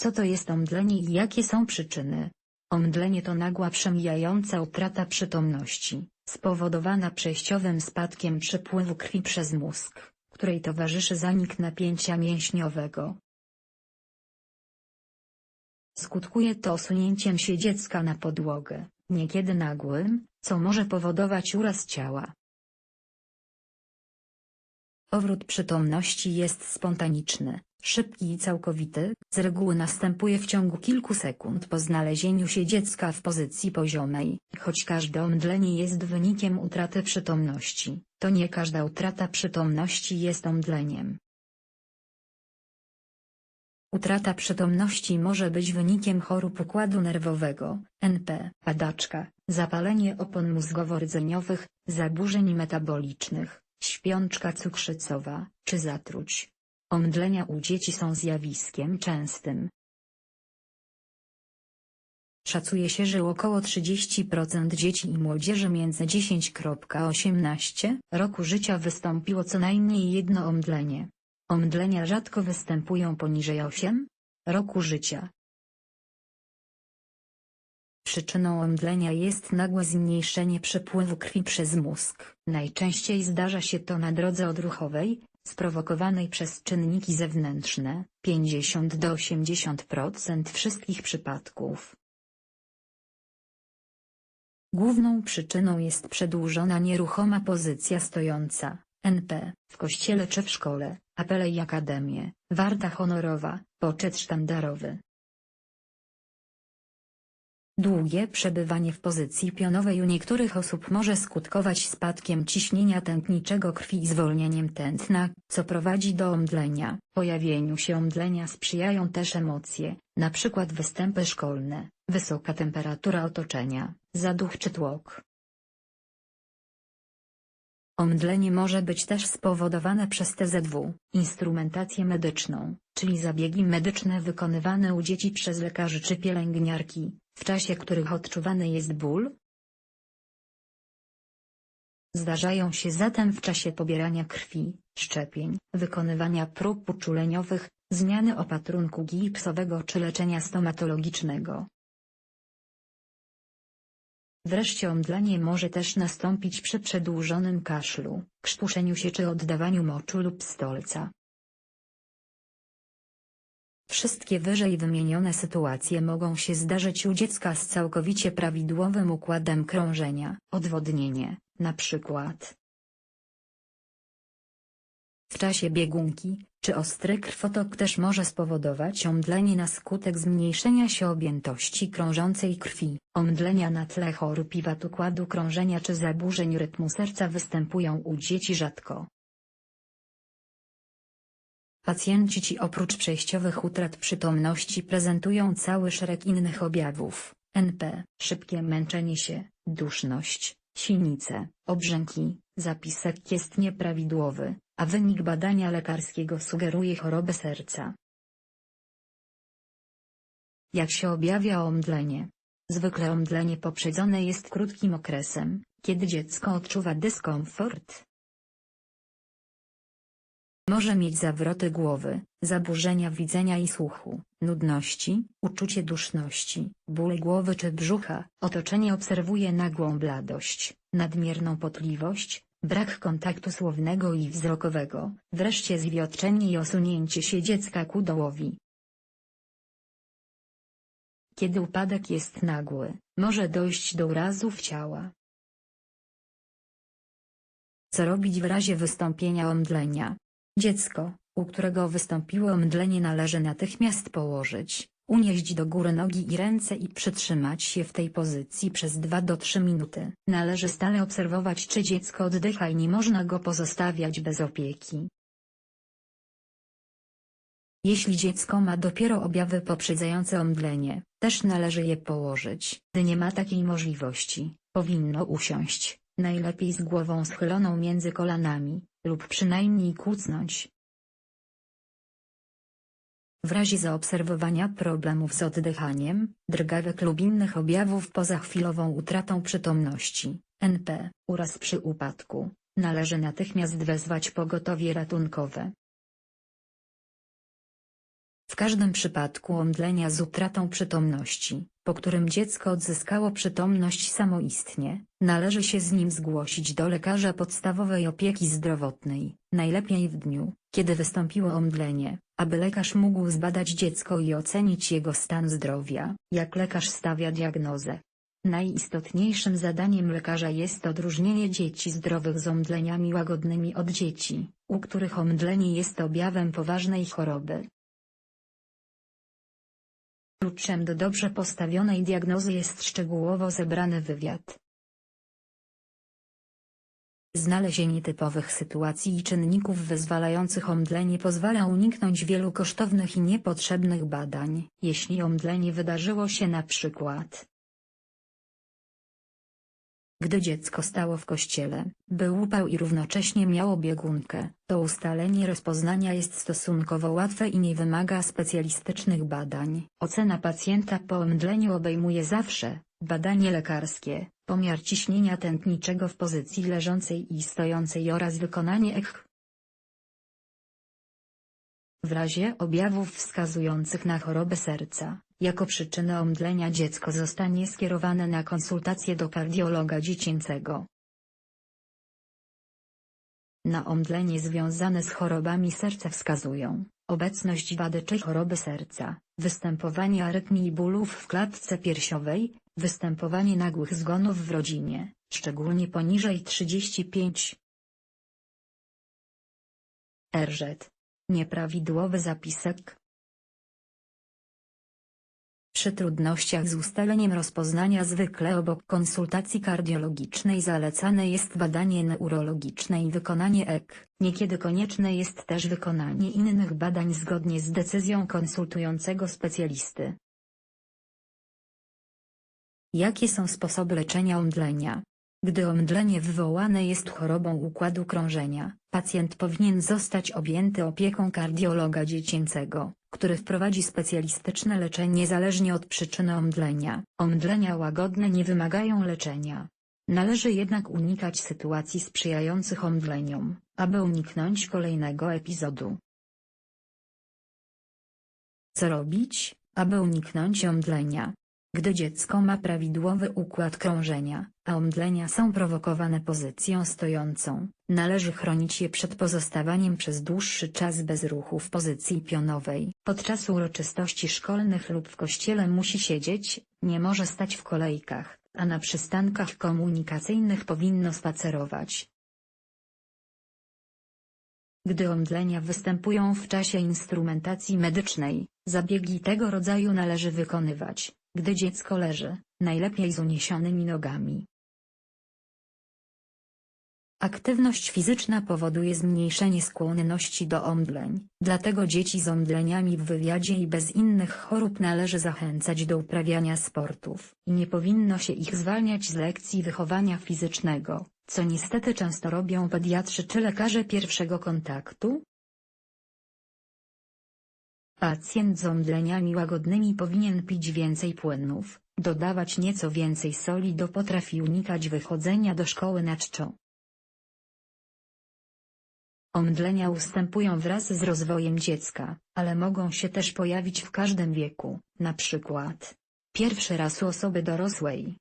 Co to jest omdlenie i jakie są przyczyny? Omdlenie to nagła przemijająca utrata przytomności, spowodowana przejściowym spadkiem przepływu krwi przez mózg, której towarzyszy zanik napięcia mięśniowego. Skutkuje to osunięciem się dziecka na podłogę, niekiedy nagłym, co może powodować uraz ciała. Powrót przytomności jest spontaniczny, szybki i całkowity, z reguły następuje w ciągu kilku sekund po znalezieniu się dziecka w pozycji poziomej. Choć każde omdlenie jest wynikiem utraty przytomności, to nie każda utrata przytomności jest omdleniem. Utrata przytomności może być wynikiem chorób układu nerwowego, NP, padaczka, zapalenie opon mózgowo-rdzeniowych, zaburzeń metabolicznych, śpiączka cukrzycowa, czy zatruć. Omdlenia u dzieci są zjawiskiem częstym. Szacuje się, że około 30% dzieci i młodzieży między 10-18 roku życia wystąpiło co najmniej jedno omdlenie. Omdlenia rzadko występują poniżej 8 roku życia. Przyczyną omdlenia jest nagłe zmniejszenie przepływu krwi przez mózg. Najczęściej zdarza się to na drodze odruchowej, sprowokowanej przez czynniki zewnętrzne, 50 do 80% wszystkich przypadków. Główną przyczyną jest przedłużona nieruchoma pozycja stojąca, NP, w kościele czy w szkole, apele i akademie, warta honorowa, poczet sztandarowy. Długie przebywanie w pozycji pionowej u niektórych osób może skutkować spadkiem ciśnienia tętniczego krwi i zwolnieniem tętna, co prowadzi do omdlenia. Pojawieniu się omdlenia sprzyjają też emocje, np. występy szkolne, wysoka temperatura otoczenia, zaduch czy tłok. Omdlenie może być też spowodowane przez TZW, instrumentację medyczną, czyli zabiegi medyczne wykonywane u dzieci przez lekarzy czy pielęgniarki, w czasie których odczuwany jest ból. Zdarzają się zatem w czasie pobierania krwi, szczepień, wykonywania prób uczuleniowych, zmiany opatrunku gipsowego czy leczenia stomatologicznego. Wreszcie omdlenie może też nastąpić przy przedłużonym kaszlu, krztuszeniu się czy oddawaniu moczu lub stolca. Wszystkie wyżej wymienione sytuacje mogą się zdarzyć u dziecka z całkowicie prawidłowym układem krążenia. Odwodnienie, na przykład. W czasie biegunki, czy ostry krwotok też może spowodować omdlenie na skutek zmniejszenia się objętości krążącej krwi. Omdlenia na tle chorób i wad układu krążenia czy zaburzeń rytmu serca występują u dzieci rzadko. Pacjenci ci oprócz przejściowych utrat przytomności prezentują cały szereg innych objawów, NP, szybkie męczenie się, duszność, sinice, obrzęki, zapisek jest nieprawidłowy, a wynik badania lekarskiego sugeruje chorobę serca. Jak się objawia omdlenie? Zwykle omdlenie poprzedzone jest krótkim okresem, kiedy dziecko odczuwa dyskomfort, może mieć zawroty głowy, zaburzenia widzenia i słuchu, nudności, uczucie duszności, ból głowy czy brzucha. Otoczenie obserwuje nagłą bladość, nadmierną potliwość, brak kontaktu słownego i wzrokowego, wreszcie zwiotczenie i osunięcie się dziecka ku dołowi. Kiedy upadek jest nagły, może dojść do urazów ciała. Co robić w razie wystąpienia omdlenia? Dziecko, u którego wystąpiło mdlenie należy natychmiast położyć, unieść do góry nogi i ręce i przytrzymać się w tej pozycji przez 2 do 3 minuty. Należy stale obserwować czy dziecko oddycha i nie można go pozostawiać bez opieki. Jeśli dziecko ma dopiero objawy poprzedzające omdlenie, też należy je położyć. Gdy nie ma takiej możliwości, powinno usiąść, najlepiej z głową schyloną między kolanami, lub przynajmniej kucnąć. W razie zaobserwowania problemów z oddychaniem, drgawek lub innych objawów poza chwilową utratą przytomności, NP, uraz przy upadku, należy natychmiast wezwać pogotowie ratunkowe. W każdym przypadku omdlenia z utratą przytomności, po którym dziecko odzyskało przytomność samoistnie, należy się z nim zgłosić do lekarza podstawowej opieki zdrowotnej, najlepiej w dniu, kiedy wystąpiło omdlenie, aby lekarz mógł zbadać dziecko i ocenić jego stan zdrowia, jak lekarz stawia diagnozę. Najistotniejszym zadaniem lekarza jest odróżnienie dzieci zdrowych z omdleniami łagodnymi od dzieci, u których omdlenie jest objawem poważnej choroby. Kluczem do dobrze postawionej diagnozy jest szczegółowo zebrany wywiad. Znalezienie typowych sytuacji i czynników wyzwalających omdlenie pozwala uniknąć wielu kosztownych i niepotrzebnych badań, jeśli omdlenie wydarzyło się na przykład gdy dziecko stało w kościele, był upał i równocześnie miało biegunkę, to ustalenie rozpoznania jest stosunkowo łatwe i nie wymaga specjalistycznych badań. Ocena pacjenta po omdleniu obejmuje zawsze badanie lekarskie, pomiar ciśnienia tętniczego w pozycji leżącej i stojącej oraz wykonanie EKG. W razie objawów wskazujących na chorobę serca, jako przyczynę omdlenia dziecko zostanie skierowane na konsultację do kardiologa dziecięcego. Na omdlenie związane z chorobami serca wskazują obecność wady czy choroby serca, występowanie arytmii i bólów w klatce piersiowej, występowanie nagłych zgonów w rodzinie, szczególnie poniżej 35 RZ. Nieprawidłowy zapisek, przy trudnościach z ustaleniem rozpoznania zwykle obok konsultacji kardiologicznej zalecane jest badanie neurologiczne i wykonanie EKG. Niekiedy konieczne jest też wykonanie innych badań zgodnie z decyzją konsultującego specjalisty. Jakie są sposoby leczenia omdlenia? Gdy omdlenie wywołane jest chorobą układu krążenia, pacjent powinien zostać objęty opieką kardiologa dziecięcego, który wprowadzi specjalistyczne leczenie zależnie od przyczyny omdlenia. Omdlenia łagodne nie wymagają leczenia. Należy jednak unikać sytuacji sprzyjających omdleniom, aby uniknąć kolejnego epizodu. Co robić, aby uniknąć omdlenia? Gdy dziecko ma prawidłowy układ krążenia, a omdlenia są prowokowane pozycją stojącą, należy chronić je przed pozostawaniem przez dłuższy czas bez ruchu w pozycji pionowej. Podczas uroczystości szkolnych lub w kościele musi siedzieć, nie może stać w kolejkach, a na przystankach komunikacyjnych powinno spacerować. Gdy omdlenia występują w czasie instrumentacji medycznej, zabiegi tego rodzaju należy wykonywać, gdy dziecko leży, najlepiej z uniesionymi nogami. Aktywność fizyczna powoduje zmniejszenie skłonności do omdleń, dlatego dzieci z omdleniami w wywiadzie i bez innych chorób należy zachęcać do uprawiania sportów i nie powinno się ich zwalniać z lekcji wychowania fizycznego, co niestety często robią pediatrzy czy lekarze pierwszego kontaktu, Pacjent z omdleniami łagodnymi powinien pić więcej płynów, dodawać nieco więcej soli do potraw i unikać wychodzenia do szkoły na czczo. Omdlenia ustępują wraz z rozwojem dziecka, ale mogą się też pojawić w każdym wieku, na przykład pierwszy raz u osoby dorosłej,